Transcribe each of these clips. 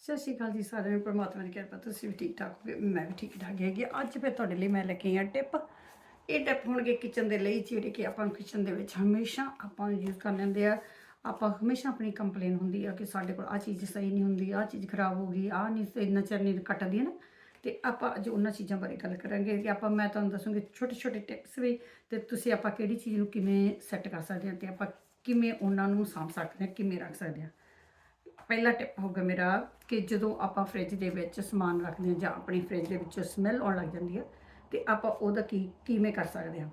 ਸਤਿ ਸ਼੍ਰੀ ਅਕਾਲ ਜੀ ਸਾਰਿਆਂ ਨੂੰ, ਪਰਮਾਤਮਾ ਦੀ ਕਿਰਪਾ, ਤੁਸੀਂ ਵੀ ਠੀਕ ਠਾਕ ਹੋਗੇ ਮੈਂ ਵੀ ਠੀਕ ਠਾਕ ਹੈਗੀ ਅੱਜ ਫਿਰ ਤੁਹਾਡੇ ਲਈ ਮੈਂ ਲੈ ਕੇ ਆਈ ਹਾਂ ਟਿਪ। ਇਹ ਟਿਪ ਹੋਣਗੇ ਕਿਚਨ ਦੇ ਲਈ, ਜਿਹੜੇ ਕਿ ਆਪਾਂ ਨੂੰ ਕਿਚਨ ਦੇ ਵਿੱਚ ਹਮੇਸ਼ਾ ਆਪਾਂ ਯੂਜ਼ ਕਰ ਲੈਂਦੇ ਆ। ਆਪਾਂ ਹਮੇਸ਼ਾ ਆਪਣੀ ਕੰਪਲੇਨ ਹੁੰਦੀ ਆ ਕਿ ਸਾਡੇ ਕੋਲ ਆ ਚੀਜ਼ ਸਹੀ ਨਹੀਂ ਹੁੰਦੀ ਆ ਚੀਜ਼ ਖਰਾਬ ਹੋ ਗਈ ਆ ਨਹੀਂ ਇੰਨਾ ਚਿਰ ਨਹੀਂ ਕੱਟਦੀ ਨਾ? ਤੇ ਆਪਾਂ ਅੱਜ ਉਹਨਾਂ ਚੀਜ਼ਾਂ ਬਾਰੇ ਗੱਲ ਕਰਾਂਗੇ ਕਿ ਆਪਾਂ, ਮੈਂ ਤੁਹਾਨੂੰ ਦੱਸੂਗੀ ਛੋਟੇ ਛੋਟੇ ਟਿਪਸ ਵੀ ਤੇ ਤੁਸੀਂ ਆਪਾਂ ਕਿਹੜੀ ਚੀਜ਼ ਨੂੰ ਕਿਵੇਂ ਸੈੱਟ ਕਰ ਸਕਦੇ ਹਾਂ ਤੇ ਆਪਾਂ ਕਿਵੇਂ ਉਹਨਾਂ ਨੂੰ ਸਾਂਭ ਸਕਦੇ ਹਾਂ, ਕਿਵੇਂ ਰੱਖ ਸਕਦੇ ਹਾਂ। ਪਹਿਲਾ ਟਿਪ ਹੋਗਾ ਮੇਰਾ ਕਿ ਜਦੋਂ ਆਪਾਂ ਫ੍ਰਿਜ ਦੇ ਵਿੱਚ ਸਮਾਨ ਰੱਖਦੇ ਹਾਂ ਜਾਂ ਆਪਣੀ ਫ੍ਰਿਜ ਦੇ ਵਿੱਚ ਸਮੈਲ ਆਉਣ ਲੱਗ ਜਾਂਦੀ ਹੈ, ਤੇ ਆਪਾਂ ਉਹਦਾ ਕੀ, ਕਿਵੇਂ ਕਰ ਸਕਦੇ ਹਾਂ?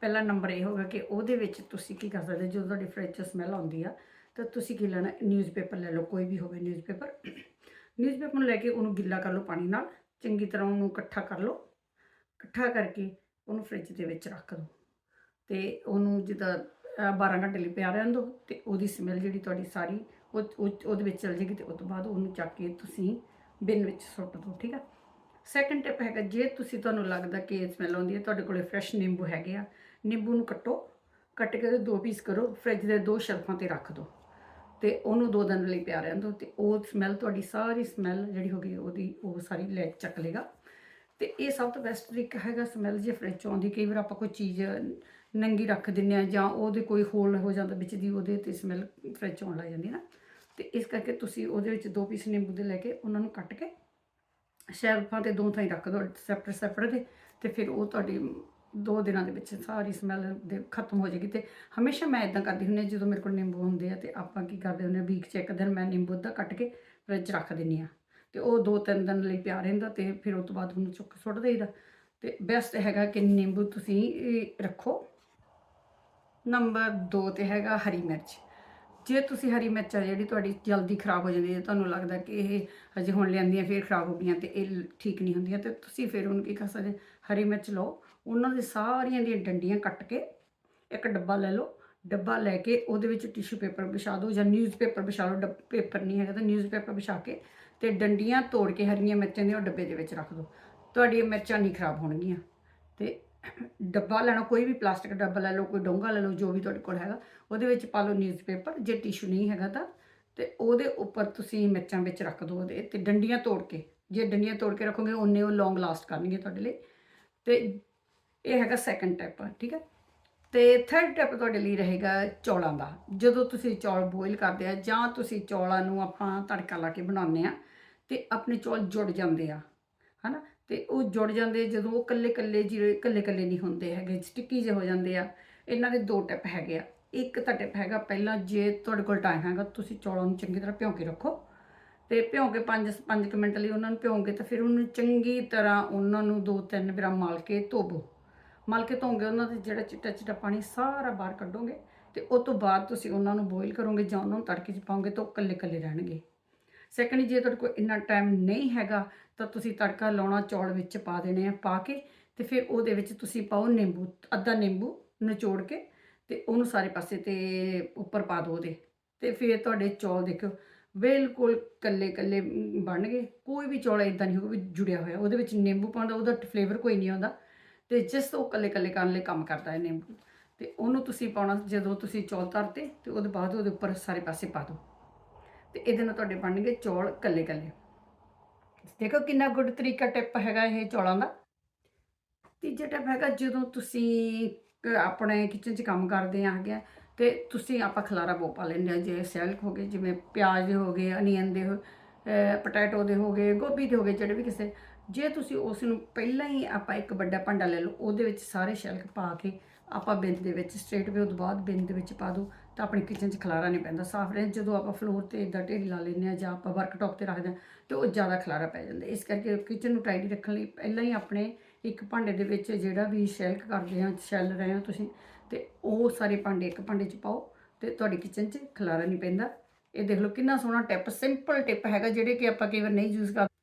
ਪਹਿਲਾ ਨੰਬਰ ਇਹ ਹੋਗਾ ਕਿ ਉਹਦੇ ਵਿੱਚ ਤੁਸੀਂ ਕੀ ਕਰ ਸਕਦੇ ਜਦੋਂ ਤੁਹਾਡੀ ਫ੍ਰਿਜ 'ਚ ਸਮੈਲ ਆਉਂਦੀ ਆ, ਤਾਂ ਤੁਸੀਂ ਕੀ ਲੈਣਾ? ਨਿਊਜ਼ਪੇਪਰ ਲੈ ਲਓ, ਕੋਈ ਵੀ ਹੋਵੇ ਨਿਊਜ਼ਪੇਪਰ ਨਿਊਜ਼ਪੇਪਰ ਨੂੰ ਲੈ ਕੇ ਉਹਨੂੰ ਗਿੱਲਾ ਕਰ ਲਓ ਪਾਣੀ ਨਾਲ, ਚੰਗੀ ਤਰ੍ਹਾਂ ਉਹਨੂੰ ਇਕੱਠਾ ਕਰ ਲਓ। ਇਕੱਠਾ ਕਰਕੇ ਉਹਨੂੰ ਫ੍ਰਿਜ ਦੇ ਵਿੱਚ ਰੱਖ ਦਿਓ ਤੇ ਉਹਨੂੰ ਜਿੱਦਾਂ 12 ਘੰਟੇ ਲਈ ਪਿਆ ਰਹਿਣ ਦਿਓ ਤੇ ਉਹਦੀ ਸਮੈਲ ਜਿਹੜੀ ਤੁਹਾਡੀ ਸਾਰੀ ਉਹਦੇ ਵਿੱਚ ਚਲ ਜਾਏਗੀ ਤੇ ਉਸ ਤੋਂ ਬਾਅਦ ਉਹਨੂੰ ਚੱਕ ਕੇ ਤੁਸੀਂ ਬਿਨ ਵਿੱਚ ਸੁੱਟ ਦਿਓ ਠੀਕ ਆ? ਸੈਕੰਡ ਟਿਪ ਹੈਗਾ, ਜੇ ਤੁਸੀਂ ਤੁਹਾਨੂੰ ਲੱਗਦਾ ਕਿ ਸਮੈਲ ਆਉਂਦੀ ਹੈ, ਤੁਹਾਡੇ ਕੋਲੇ ਫਰੈਸ਼ ਨਿੰਬੂ ਹੈਗੇ ਆ, ਨਿੰਬੂ ਨੂੰ ਕੱਟੋ, ਕੱਟ ਕੇ ਉਹਦੇ ਦੋ ਪੀਸ ਕਰੋ ਫ੍ਰਿਜ ਦੇ ਦੋ ਸ਼ੈਲਫਾਂ ਤੇ ਰੱਖ ਦਿਓ ਤੇ ਉਹਨੂੰ ਦੋ ਦਿਨ ਲਈ ਪਿਆ ਰਹਿਣ ਦਿਓ ਤੇ ਉਹ ਸਮੈਲ ਤੁਹਾਡੀ ਸਾਰੀ ਸਮੈਲ ਜਿਹੜੀ ਹੋ ਗਈ, ਉਹਦੀ ਉਹ ਸਾਰੀ ਲੈ ਚੱਕ ਲੇਗਾ ਤੇ ਇਹ ਸਭ ਤੋਂ ਬੈਸਟ ਤਰੀਕਾ ਹੈਗਾ ਸਮੈਲ ਜੇ ਫ੍ਰਿਜ ਚੋਂ ਆਉਂਦੀ, ਕਈ ਵਾਰ ਆਪਾਂ ਕੋਈ ਚੀਜ਼ ਨੰਗੀ ਰੱਖ ਦਿੰਨੇ ਆ ਜਾਂ ਉਹਦੇ ਕੋਈ ਹੋਲ ਹੋ ਜਾਂਦਾ ਵਿੱਚ ਦੀ, ਉਹਦੇ ਤੇ ਸਮੈਲ ਫ੍ਰਿਜ ਚੋਂ ਆਉਣ ਲੱਗ ਜਾਂਦੀ ਨਾ। ਤੇ ਇਸ ਕਰਕੇ ਤੁਸੀਂ ਉਹਦੇ ਵਿੱਚ ਦੋ ਪੀਸ ਨਿੰਬੂ ਦੇ ਲੈ ਕੇ ਉਹਨਾਂ ਨੂੰ ਕੱਟ ਕੇ ਸ਼ੈਲਫਾਂ ਤੇ ਦੋ ਥਾਂ ਹੀ ਰੱਖ ਦਿਓ ਸੈਪਰੇਟ ਸੈਪਰੇਟ ਦੇ। ਤੇ ਫਿਰ ਉਹ ਤੁਹਾਡੀ ਦੋ ਦਿਨਾਂ ਦੇ ਵਿੱਚ ਸਾਰੀ ਸਮੈਲ ਦੇ ਖਤਮ ਹੋ ਜਾਏਗੀ। ਤੇ ਹਮੇਸ਼ਾ ਮੈਂ ਇਦਾਂ ਕਰਦੀ ਹੁੰਦੀ ਹਾਂ, ਜਦੋਂ ਮੇਰੇ ਕੋਲ ਨਿੰਬੂ ਹੁੰਦੇ ਆ ਤੇ ਆਪਾਂ ਕੀ ਕਰਦੇ ਹੁੰਦੇ ਆ ਵੀਕ 'ਚ ਇੱਕ ਦਿਨ ਮੈਂ ਨਿੰਬੂ ਅੱਧਾ ਕੱਟ ਕੇ ਫ੍ਰਿਜ ਰੱਖ ਦਿੰਨੀ ਆ ਤੇ ਉਹ ਦੋ ਤਿੰਨ ਦਿਨ ਲਈ ਪਿਆ ਰਹਿੰਦਾ ਤੇ ਫਿਰ ਉਸ ਤੋਂ ਬਾਅਦ ਉਹਨੂੰ ਚੁੱਕ ਸੁੱਟ ਦੇਈਦਾ। ਤੇ ਬੈਸਟ ਹੈਗਾ ਕਿ ਨਿੰਬੂ ਤੁਸੀਂ ਰੱਖੋ। ਨੰਬਰ 2 ਤੇ ਹੈਗਾ ਹਰੀ ਮਿਰਚ। ਜੇ ਤੁਸੀਂ ਹਰੀ ਮਿਰਚ ਆ ਜਿਹੜੀ ਤੁਹਾਡੀ ਜਲਦੀ ਖਰਾਬ ਹੋ ਜਾਂਦੀ ਹੈ, ਤੁਹਾਨੂੰ ਲੱਗਦਾ ਕਿ ਇਹ ਹਜੇ ਹੁਣ ਲਿਆਂਦੀਆਂ ਫਿਰ ਖਰਾਬ ਹੋ ਗਈਆਂ ਤੇ ਇਹ ਠੀਕ ਨਹੀਂ ਹੁੰਦੀਆਂ, ਤੇ ਤੁਸੀਂ ਫਿਰ ਉਹਨੂੰ ਕੀ ਕਰ ਸਕਦੇ ਹਰੀ ਮਿਰਚ ਲਓ, ਉਹਨਾਂ ਦੇ ਸਾਰੀਆਂ ਦੀਆਂ ਡੰਡੀਆਂ ਕੱਟ ਕੇ ਇੱਕ ਡੱਬਾ ਲੈ ਲਓ। ਡੱਬਾ ਲੈ ਕੇ ਉਹਦੇ ਵਿੱਚ ਟਿਸ਼ੂ ਪੇਪਰ ਵਿਛਾ ਦਿਓ ਜਾਂ ਨਿਊਜ਼ਪੇਪਰ ਵਿਛਾ ਲਓ, ਡੱਬ ਪੇਪਰ ਨਹੀਂ ਹੈਗਾ ਤਾਂ ਨਿਊਜ਼ਪੇਪਰ ਵਿਛਾ ਕੇ ਤੇ ਡੰਡੀਆਂ ਤੋੜ ਕੇ ਹਰੀਆਂ ਮਿਰਚਾਂ ਦੀਆਂ ਉਹ ਡੱਬੇ ਦੇ ਵਿੱਚ ਰੱਖ ਦਿਓ। ਤੁਹਾਡੀਆਂ ਮਿਰਚਾਂ ਨਹੀਂ ਖਰਾਬ ਹੋਣਗੀਆਂ ਤੇ ਡੱਬਾ ਲੈਣਾ, ਕੋਈ ਵੀ ਪਲਾਸਟਿਕ ਡੱਬਾ ਲੈ ਲਓ, ਕੋਈ ਡੋਂਗਾ ਲੈ ਲਓ, ਜੋ ਵੀ ਤੁਹਾਡੇ ਕੋਲ ਹੈਗਾ, ਉਹਦੇ ਵਿੱਚ ਪਾ ਲਓ ਨਿਊਜ਼ਪੇਪਰ ਜੇ ਟਿਸ਼ੂ ਨਹੀਂ ਹੈਗਾ ਤਾਂ, ਤੇ ਉਹਦੇ ਉੱਪਰ ਤੁਸੀਂ ਮਿਰਚਾਂ ਵਿੱਚ ਰੱਖ ਦਿਓ ਉਹਦੇ, ਤੇ ਡੰਡੀਆਂ ਤੋੜ ਕੇ, ਜੇ ਡੰਡੀਆਂ ਤੋੜ ਕੇ ਰੱਖੋਗੇ, ਉਹਨੇ ਉਹ ਲੌਂਗ ਲਾਸਟ ਕਰਨਗੇ ਤੁਹਾਡੇ ਲਈ, ਤੇ ਇਹ ਹੈਗਾ ਸੈਕੰਡ ਟੈਪ ਠੀਕ ਹੈ? ਤੇ ਥਰਡ ਟੈਪ ਤੁਹਾਡੇ ਲਈ ਰਹੇਗਾ ਚੌਲਾਂ ਦਾ, ਜਦੋਂ ਤੁਸੀਂ ਚੌਲ ਬੋਇਲ ਕਰਦੇ ਆ, ਜਾਂ ਤੁਸੀਂ ਚੌਲਾਂ ਨੂੰ ਆਪਾਂ ਤੜਕਾ ਲਾ ਕੇ ਬਣਾਉਂਦੇ ਆ, ਤੇ ਆਪਣੇ ਚੌਲ ਜੁੜ ਜਾਂਦੇ ਆ, ਹਨਾ? ਤੇ ਉਹ ਜੁੜ ਜਾਂਦੇ ਜਦੋਂ ਉਹ ਕੱਲੇ ਕੱਲੇ ਜਿਹੜੇ ਕੱਲੇ ਕੱਲੇ ਨਹੀਂ ਹੁੰਦੇ ਹੈਗੇ ਸਟਿੱਕੀ ਜਿਹੇ ਹੋ ਜਾਂਦੇ ਆ। ਇਹਨਾਂ ਦੇ ਦੋ ਟਿਪ ਹੈਗੇ ਆ। ਇੱਕ ਤਾਂ ਟਿਪ ਹੈਗਾ ਪਹਿਲਾਂ ਜੇ ਤੁਹਾਡੇ ਕੋਲ ਟਾਈਮ ਹੈਗਾ, ਤੁਸੀਂ ਚੌਲਾਂ ਨੂੰ ਚੰਗੀ ਤਰ੍ਹਾਂ ਭਿਉਂ ਕੇ ਰੱਖੋ ਤੇ ਭਿਉਂ ਕੇ 5 5 ਮਿੰਟ ਲਈ ਉਹਨਾਂ ਨੂੰ ਭਿਉਂਗੇ ਤਾਂ ਫਿਰ ਉਹਨੂੰ ਚੰਗੀ ਤਰ੍ਹਾਂ ਉਹਨਾਂ ਨੂੰ ਦੋ ਤਿੰਨ ਵਾਰ ਮਲ ਕੇ ਧੋਵੋ। ਮਲ ਕੇ ਧੋਗੇ ਉਹਨਾਂ ਦੇ ਜਿਹੜਾ ਚਿੱਟਾ ਚਿੱਟਾ ਪਾਣੀ ਸਾਰਾ ਬਾਹਰ ਕੱਢੋਗੇ ਤੇ ਉਸ ਤੋਂ ਬਾਅਦ ਤੁਸੀਂ ਉਹਨਾਂ ਨੂੰ ਬੋਇਲ ਕਰੋਗੇ ਜਾਂ ਉਹਨਾਂ ਨੂੰ ਤੜਕੇ 'ਚ ਪਾਓਗੇ ਤਾਂ ਉਹ ਕੱਲੇ ਕੱਲੇ ਰਹਿਣਗੇ। ਸੈਕੰਡ ਜੇ ਤੁਹਾਡੇ ਕੋਲ ਇੰਨਾ ਟਾਈਮ ਨਹੀਂ ਹੈਗਾ, ਤਾਂ ਤੁਸੀਂ ਤੜਕਾ ਲਾਉਣਾ ਚੌਲ ਵਿੱਚ ਪਾ ਦੇਣੇ ਆ, ਪਾ ਕੇ ਤੇ ਫਿਰ ਉਹਦੇ ਵਿੱਚ ਤੁਸੀਂ ਪਾਓ ਨਿੰਬੂ, ਅੱਧਾ ਨਿੰਬੂ ਨਿਚੋੜ ਕੇ ਤੇ ਉਹਨੂੰ ਸਾਰੇ ਪਾਸੇ ਤੇ ਉੱਪਰ ਪਾ ਦਿਓ ਉਹਦੇ ਤੇ ਫਿਰ ਤੁਹਾਡੇ ਚੌਲ ਦੇਖੋ ਬਿਲਕੁਲ ਕੱਲੇ ਕੱਲੇ ਬਣਨਗੇ ਕੋਈ ਵੀ ਚੌਲ ਇਦਾਂ ਨਹੀਂ ਹੋਊਗਾ ਵੀ ਜੁੜਿਆ ਹੋਇਆ, ਉਹਦੇ ਵਿੱਚ ਨਿੰਬੂ ਪਾਉਂਦਾ ਉਹਦਾ ਫਲੇਵਰ ਕੋਈ ਨਹੀਂ ਆਉਂਦਾ ਤੇ ਜਿਸ ਉਹ ਕੱਲੇ ਕੱਲੇ ਕਰਨ ਲਈ ਕੰਮ ਕਰਦਾ ਹੈ ਨਿੰਬੂ ਤੇ ਉਹਨੂੰ ਤੁਸੀਂ ਪਾਉਣਾ ਜਦੋਂ ਤੁਸੀਂ ਚੌਲ ਤਰਤੇ ਤੇ ਉਹਦੇ ਬਾਅਦ ਉਹਦੇ ਉੱਪਰ ਸਾਰੇ ਪਾਸੇ ਪਾ ਦਿਓ। ਤੇ ਇਹਦੇ ਨਾਲ ਤੁਹਾਡੇ ਬਣਨਗੇ ਚੌਲ ਕੱਲੇ ਕੱਲੇ ਦੇਖੋ ਕਿੰਨਾ ਗੁੱਡ ਤਰੀਕਾ ਟਿਪ ਹੈਗਾ ਇਹ ਚੌਲਾਂ ਦਾ। ਤੀਜਾ ਟਿਪ ਹੈਗਾ ਜਦੋਂ ਤੁਸੀਂ ਆਪਣੇ ਕਿਚਨ 'ਚ ਕੰਮ ਕਰਦੇ ਆ ਗਿਆ ਤੇ ਤੁਸੀਂ ਆਪਾਂ ਖਲਾਰਾ ਬੋ ਪਾ ਲੈਂਦੇ ਆ ਜੇ ਸੈਲਕ ਹੋ ਗਏ, ਜਿਵੇਂ ਪਿਆਜ਼ ਦੇ ਹੋ ਗਏ, ਅਨੀਅਨ ਦੇ ਹੋ ਪੋਟੈਟੋ ਦੇ ਹੋ ਗਏ, ਗੋਭੀ ਦੇ ਹੋ ਗਏ, ਜਿਹੜੇ ਵੀ ਕਿਸੇ, ਜੇ ਤੁਸੀਂ ਉਸ ਨੂੰ ਪਹਿਲਾਂ ਹੀ ਆਪਾਂ ਇੱਕ ਵੱਡਾ ਭਾਂਡਾ ਲੈ ਲਓ, ਉਹਦੇ ਵਿੱਚ ਸਾਰੇ ਸ਼ੈਲਕ ਪਾ ਕੇ ਆਪਾਂ ਬਿੰਦ ਦੇ ਵਿੱਚ ਸਟ੍ਰੇਟ ਵੇ ਤੋਂ ਬਾਅਦ ਬਿੰਦ ਦੇ ਵਿੱਚ ਪਾ ਦਿਓ। ਤਾਂ ਆਪਣੀ ਕਿਚਨ 'ਚ ਖਲਾਰਾ ਨਹੀਂ ਪੈਂਦਾ। ਸਾਫ਼ ਰਹੇ, ਜਦੋਂ ਆਪਾਂ ਫਲੋਰ ਤੇ ਇਦਾਂ ਢੇਰੀ ਲਾ ਲੈਂਦੇ ਆ ਜਾਂ ਆਪਾਂ ਵਰਕਟਾਪ ਤੇ ਰੱਖਦੇ ਆ ਤੇ ਉਹ ਜ਼ਿਆਦਾ ਖਲਾਰਾ ਪੈ ਜਾਂਦਾ। ਇਸ ਕਰਕੇ ਕਿਚਨ ਨੂੰ ਟਾਈਡੀ ਰੱਖਣ ਲਈ ਪਹਿਲਾਂ ਹੀ ਆਪਣੇ ਇੱਕ ਭਾਂਡੇ ਦੇ ਵਿੱਚ ਜਿਹੜਾ ਵੀ ਸ਼ੈਲਕ ਕਰਦੇ ਆ ਛੈਲ ਰਹੇ ਹੋ ਤੁਸੀਂ, ਤੇ ਉਹ ਸਾਰੇ ਭਾਂਡੇ ਇੱਕ ਭਾਂਡੇ 'ਚ ਪਾਓ ਤੇ ਤੁਹਾਡੀ ਕਿਚਨ 'ਚ ਖਲਾਰਾ ਨਹੀਂ ਪੈਂਦਾ। ਇਹ ਦੇਖ ਲਓ ਕਿੰਨਾ ਸੋਹਣਾ ਟਿਪ ਸਿੰਪਲ ਟਿਪ ਹੈਗਾ ਜਿਹੜੇ ਕਿ ਆਪਾਂ ਕਈ ਵਾਰ ਨਹੀਂ ਯੂਜ਼ ਕਰਦੇ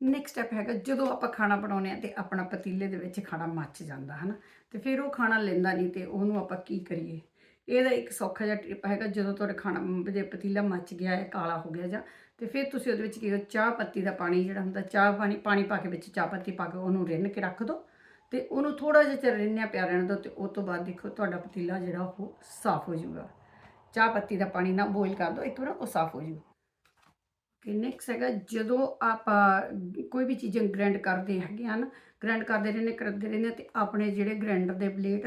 ਨੈਕਸਟ ਸਟੈਪ ਹੈਗਾ ਜਦੋਂ ਆਪਾਂ ਖਾਣਾ ਬਣਾਉਂਦੇ ਆ ਤੇ ਆਪਣਾ ਪਤੀਲੇ ਦੇ ਵਿੱਚ ਖਾਣਾ ਮੱਚ ਜਾਂਦਾ, ਹਨਾ? ਤੇ ਫਿਰ ਉਹ ਖਾਣਾ ਲੈਂਦਾ ਨਹੀਂ ਤੇ ਉਹਨੂੰ ਆਪਾਂ ਕੀ ਕਰੀਏ? ਇਹਦਾ ਇੱਕ ਸੌਖਾ ਜਿਹਾ ਟ੍ਰਿਪ ਹੈਗਾ, ਜਦੋਂ ਤੁਹਾਡਾ ਖਾਣਾ ਜੇ ਪਤੀਲਾ ਮੱਚ ਗਿਆ ਹੈ ਕਾਲਾ ਹੋ ਗਿਆ ਜਾਂ, ਤੇ ਫਿਰ ਤੁਸੀਂ ਉਹਦੇ ਵਿੱਚ ਕੀ ਚਾਹ ਪੱਤੀ ਦਾ ਪਾਣੀ ਜਿਹੜਾ ਹੁੰਦਾ, ਚਾਹ ਪਾਣੀ ਪਾਣੀ ਪਾ ਕੇ ਵਿੱਚ ਚਾਹ ਪੱਤੀ ਪਾ ਕੇ ਉਹਨੂੰ ਰਿੰਨ ਕੇ ਰੱਖ ਦਿਓ ਤੇ ਉਹਨੂੰ ਥੋੜਾ ਜਿਹਾ ਚਿਰ ਰਿੰਨਿਆ ਪਿਆ ਰਹਿਣ ਦਿਓ ਤੇ ਉਸ ਤੋਂ ਬਾਅਦ ਦੇਖੋ ਤੁਹਾਡਾ ਪਤੀਲਾ ਜਿਹੜਾ ਉਹ ਸਾਫ਼ ਹੋ ਜਾਊਗਾ। ਚਾਹ ਪੱਤੀ ਦਾ ਪਾਣੀ ਨਾਲ ਬੋਇਲ ਕਰ ਦਿਓ ਇੱਕ ਵਾਰ ਉਹ ਸਾਫ਼ ਹੋ ਜਾਊਗਾ। ਕਿ ਨੈਕਸਟ ਹੈਗਾ, ਜਦੋਂ ਆਪਾਂ ਕੋਈ ਵੀ ਚੀਜ਼ਾਂ ਗ੍ਰਾਈਂਡ ਕਰਦੇ ਹੈਗੇ ਹਨ ਗ੍ਰਾਈਂਡ ਕਰਦੇ ਰਹਿੰਦੇ ਕਰਦੇ ਰਹਿੰਦੇ ਤੇ ਆਪਣੇ ਜਿਹੜੇ ਗ੍ਰਾਈਂਡਰ ਦੇ ਬਲੇਡ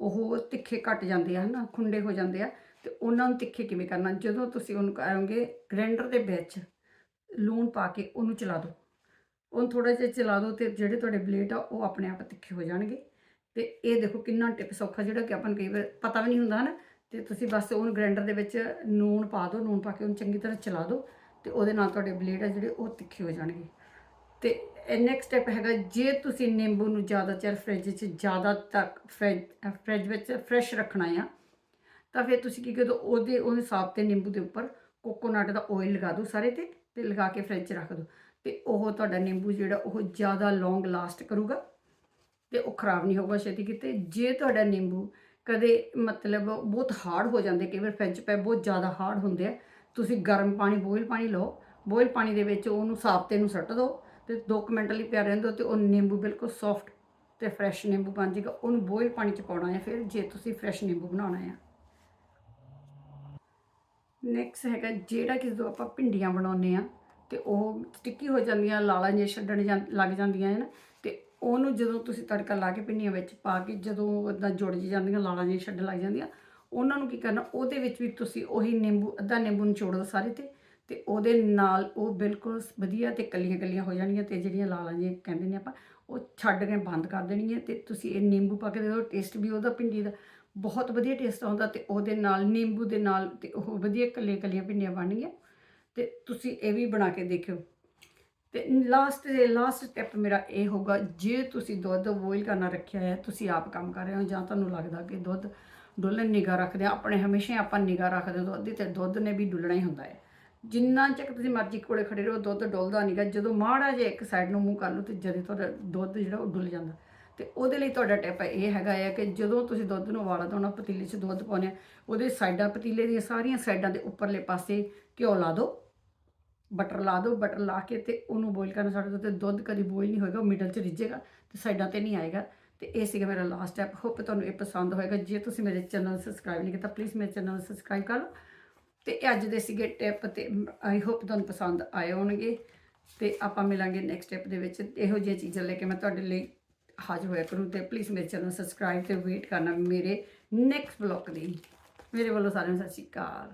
ਉਹ ਤਿੱਖੇ ਘਟ ਜਾਂਦੇ ਆ, ਹਨਾ, ਖੁੰਡੇ ਹੋ ਜਾਂਦੇ ਆ, ਤੇ ਉਹਨਾਂ ਨੂੰ ਤਿੱਖੇ ਕਿਵੇਂ ਕਰਨਾ? ਜਦੋਂ ਤੁਸੀਂ ਉਹਨੂੰ ਕਰੋਗੇ ਗ੍ਰਾਈਂਡਰ ਦੇ ਵਿੱਚ ਲੂਣ ਪਾ ਕੇ ਉਹਨੂੰ ਚਲਾ ਦਿਓ। ਉਹਨੂੰ ਥੋੜਾ ਜਿਹਾ ਚਲਾ ਦਿਓ ਤੇ ਜਿਹੜੇ ਤੁਹਾਡੇ ਬਲੇਡ ਆ, ਉਹ ਆਪਣੇ ਆਪ ਤਿੱਖੇ ਹੋ ਜਾਣਗੇ। ਤੇ ਇਹ ਦੇਖੋ ਕਿੰਨਾ ਟਿਪ ਸੌਖਾ, ਜਿਹੜਾ ਕਿ ਆਪਾਂ ਨੂੰ ਕਈ ਵਾਰ ਪਤਾ ਵੀ ਨਹੀਂ ਹੁੰਦਾ ਨਾ ਤੇ ਤੁਸੀਂ ਬਸ ਉਹਨੂੰ ਗ੍ਰਾਈਂਡਰ ਦੇ ਵਿੱਚ ਨੂਣ ਪਾ ਦਿਓ, ਨੂਣ ਪਾ ਕੇ ਉਹਨੂੰ ਚੰਗੀ ਤਰ੍ਹਾਂ ਚਲਾ ਦਿਓ ਤੇ ਉਹਦੇ ਨਾਲ ਤੁਹਾਡੇ ਬਲੇਡ ਆ ਜਿਹੜੇ ਉਹ ਤਿੱਖੇ ਹੋ ਜਾਣਗੇ। ਤੇ ਨੈਕਸਟ ਸਟੈਪ ਹੈਗਾ, ਜੇ ਤੁਸੀਂ ਨਿੰਬੂ ਨੂੰ ਜ਼ਿਆਦਾ ਚਿਰ ਫ੍ਰਿਜ 'ਚ ਜ਼ਿਆਦਾ ਤੱਕ ਫ੍ਰਿਜ ਫ੍ਰਿਜ ਵਿੱਚ ਫਰੈਸ਼ ਰੱਖਣਾ ਆ, ਤਾਂ ਫਿਰ ਤੁਸੀਂ ਕੀ ਕਰੋ, ਉਹਦੇ ਉਹਦੇ ਸਾਫ਼ ਤੇ ਨਿੰਬੂ ਦੇ ਉੱਪਰ ਕੋਕੋਨਟ ਦਾ ਆਇਲ ਲਗਾ ਦਿਓ ਸਾਰੇ ਤੇ ਤੇ ਲਗਾ ਕੇ ਫ੍ਰਿਜ 'ਚ ਰੱਖ ਦਿਓ। ਤੇ ਉਹ ਤੁਹਾਡਾ ਨਿੰਬੂ ਜਿਹੜਾ ਉਹ ਜ਼ਿਆਦਾ ਲੌਂਗ ਲਾਸਟ ਕਰੂਗਾ, ਤੇ ਉਹ ਖਰਾਬ ਨਹੀਂ ਹੋਊਗਾ ਛੇਤੀ ਕਿਤੇ। ਜੇ ਤੁਹਾਡਾ ਨਿੰਬੂ ਕਦੇ ਮਤਲਬ ਬਹੁਤ ਹਾਰਡ ਹੋ ਜਾਂਦੇ, ਕਈ ਵਾਰ ਫ੍ਰਿਜ ਪਏ ਬਹੁਤ ਜ਼ਿਆਦਾ ਹਾਰਡ ਹੁੰਦੇ ਆ, ਤੁਸੀਂ ਗਰਮ ਪਾਣੀ ਬੋਇਲ ਪਾਣੀ ਲਓ ਬੋਇਲ ਪਾਣੀ ਦੇ ਵਿੱਚ ਉਹਨੂੰ ਸਾਫਤੇ ਨੂੰ ਸੱਟ ਦਿਓ ਤੇ 2 ਮਿੰਟ ਲਈ ਪਿਆ ਰਹਿਣ ਦਿਓ ਤੇ ਉਹ ਨਿੰਬੂ ਬਿਲਕੁਲ ਸੌਫਟ ਤੇ ਫਰੈਸ਼ ਨਿੰਬੂ ਬਣ ਜਾਏਗਾ। ਉਹਨੂੰ ਬੋਇਲ ਪਾਣੀ ਚ ਪਾਉਣਾ ਹੈ ਫਿਰ, ਜੇ ਤੁਸੀਂ ਫਰੈਸ਼ ਨਿੰਬੂ ਬਣਾਉਣਾ ਹੈ। ਨੈਕਸਟ ਹੈਗਾ ਜਿਹੜਾ ਕਿ ਜਦੋਂ ਆਪਾਂ ਭਿੰਡੀਆਂ ਬਣਾਉਂਦੇ ਆ ਤੇ ਉਹ ਸਟਿੱਕੀ ਹੋ ਜਾਂਦੀਆਂ, ਲਾਲਾਂ ਜਿਹੀਆਂ ਛੱਡਣ ਜਾਂ ਲੱਗ ਜਾਂਦੀਆਂ ਹਨ ਤੇ ਉਹਨੂੰ ਜਦੋਂ ਤੁਸੀਂ ਤੜਕਾ ਲਾ ਕੇ ਭਿੰਡੀਆਂ ਵਿੱਚ ਪਾ ਕੇ ਜਦੋਂ ਉਦਾਂ ਜੁੜ ਜਾਂਦੀਆਂ, ਲਾਲਾਂ ਜਿਹੀਆਂ ਛੱਡਣ ਲੱਗ ਜਾਂਦੀਆਂ, ਉਹਨਾਂ ਨੂੰ ਕੀ ਕਰਨਾ, ਉਹਦੇ ਵਿੱਚ ਵੀ ਤੁਸੀਂ ਉਹੀ ਨਿੰਬੂ, ਅੱਧਾ ਨਿੰਬੂ ਨਿਚੋੜੋ ਸਾਰੇ ਤੇ ਤੇ ਉਹਦੇ ਨਾਲ ਉਹ ਬਿਲਕੁਲ ਵਧੀਆ ਤੇ ਕੱਲੀਆਂ ਕੱਲੀਆਂ ਹੋ ਜਾਣਗੀਆਂ ਤੇ ਜਿਹੜੀਆਂ ਲਾਲਾਂ ਜਿਹੀਆਂ ਕਹਿੰਦੇ ਨੇ ਆਪਾਂ, ਉਹ ਛੱਡ ਕੇ ਬੰਦ ਕਰ ਦੇਣਗੀਆਂ ਤੇ ਤੁਸੀਂ ਇਹ ਨਿੰਬੂ ਪਾ ਕੇ ਦੇਖੋ ਟੇਸਟ ਵੀ ਉਹਦਾ ਭਿੰਡੀ ਦਾ ਬਹੁਤ ਵਧੀਆ ਟੇਸਟ ਆਉਂਦਾ ਤੇ ਉਹਦੇ ਨਾਲ, ਨਿੰਬੂ ਦੇ ਨਾਲ ਤੇ ਉਹ ਵਧੀਆ ਕੱਲੀਆਂ ਕੱਲੀਆਂ ਭਿੰਡੀਆਂ ਬਣਨਗੀਆਂ ਤੇ ਤੁਸੀਂ ਇਹ ਵੀ ਬਣਾ ਕੇ ਦੇਖਿਓ। ਤੇ ਲਾਸਟ ਦੇ ਲਾਸਟ ਸਟੈਪ ਮੇਰਾ ਇਹ ਹੋਗਾ ਜੇ ਤੁਸੀਂ ਦੁੱਧ ਬੋਇਲ ਕਰਨਾ ਰੱਖਿਆ ਹੈ ਤੁਸੀਂ ਆਪ ਕੰਮ ਕਰ ਰਹੇ ਹੋ ਜਾਂ ਤੁਹਾਨੂੰ ਲੱਗਦਾ ਕਿ ਦੁੱਧ ਡੁੱਲਣ ਨਿਗਾ ਰੱਖਦੇ ਆ, ਆਪਣੇ ਹਮੇਸ਼ਾ ਆਪਾਂ ਨਿਗਾ ਰੱਖਦੇ ਦੁੱਧ ਦੀ ਤੇ ਦੁੱਧ ਨੇ ਵੀ ਡੁੱਲਣਾ ਹੀ ਹੁੰਦਾ ਹੈ। ਜਿੰਨਾ ਚਿਰ ਤੁਸੀਂ ਮਰਜ਼ੀ ਕੋਲੇ ਖੜੇ ਰਹੋ, ਦੁੱਧ ਡੁੱਲਦਾ ਨਹੀਂਗਾ ਜਦੋਂ ਮਾੜਾ ਜਿਹਾ ਇੱਕ ਸਾਈਡ ਨੂੰ ਮੂੰਹ ਕਰ ਲਓ ਤੇ ਜਦੇ ਤੁਹਾਡਾ ਦੁੱਧ ਜਿਹੜਾ ਉਹ ਡੁੱਲ ਜਾਂਦਾ। ਤੇ ਉਹਦੇ ਲਈ ਤੁਹਾਡਾ ਟਿਪ ਇਹ ਹੈਗਾ ਹੈ ਕਿ ਜਦੋਂ ਤੁਸੀਂ ਦੁੱਧ ਨੂੰ ਉਬਾਲਾ ਦੋਣਾ ਪਤੀਲੇ 'ਚ ਦੁੱਧ ਪਾਉਂਦੇ ਆ, ਉਹਦੇ ਸਾਈਡਾਂ ਪਤੀਲੇ ਦੀਆਂ ਸਾਰੀਆਂ ਸਾਈਡਾਂ ਦੇ ਉੱਪਰਲੇ ਪਾਸੇ ਘਿਓ ਲਾ ਦਿਓ ਬਟਰ ਲਾ ਦਿਓ ਬਟਰ ਲਾ ਕੇ ਤੇ ਉਹਨੂੰ ਬੋਇਲ ਕਰਨਾ ਸਾਡੇ ਦਿਓ ਤੇ ਦੁੱਧ ਕਦੀ ਬੋਇਲ ਨਹੀਂ ਹੋਏਗਾ, ਉਹ ਮਿਡਲ 'ਚ ਰਿੱਝੇਗਾ ਤੇ ਸਾਈਡਾਂ ਤੇ ਨਹੀਂ ਆਏਗਾ। ਤੇ ਇਹ ਸੀਗਾ ਮੇਰਾ ਲਾਸਟ ਸਟੈਪ ਹੋਪ ਤੁਹਾਨੂੰ ਇਹ ਪਸੰਦ ਹੋਏਗਾ। ਜੇ ਤੁਸੀਂ ਮੇਰੇ ਚੈਨਲ ਨੂੰ ਸਬਸਕ੍ਰਾਈਬ ਨਹੀਂ ਕੀਤਾ ਪਲੀਜ਼ ਮੇਰੇ ਚੈਨਲ ਨੂੰ ਸਬਸਕ੍ਰਾਈਬ ਕਰ ਲਓ। ਤੇ ਇਹ ਅੱਜ ਦੇ ਸੀਗੇ ਟਿਪ ਤੇ ਆਈ ਹੋਪ ਤੁਹਾਨੂੰ ਪਸੰਦ ਆਏ ਹੋਣਗੇ। ਤੇ ਆਪਾਂ ਮਿਲਾਂਗੇ ਨੈਕਸਟ ਸਟੈਪ ਦੇ ਵਿੱਚ। ਇਹੋ ਜਿਹੀਆਂ ਚੀਜ਼ਾਂ ਲੈ ਕੇ ਮੈਂ ਤੁਹਾਡੇ ਲਈ ਹਾਜ਼ਰ ਹੋਇਆ ਕਰੂੰ ਤੇ ਪਲੀਜ਼ ਮੇਰੇ ਚੈਨਲ ਨੂੰ ਸਬਸਕ੍ਰਾਈਬ ਤੇ ਵੇਟ ਕਰਨਾ ਮੇਰੇ ਨੈਕਸਟ ਬਲੌਗ ਦੀ। ਮੇਰੇ ਵੱਲੋਂ ਸਾਰਿਆਂ ਨੂੰ ਸਤਿ ਸ਼੍ਰੀ ਅਕਾਲ।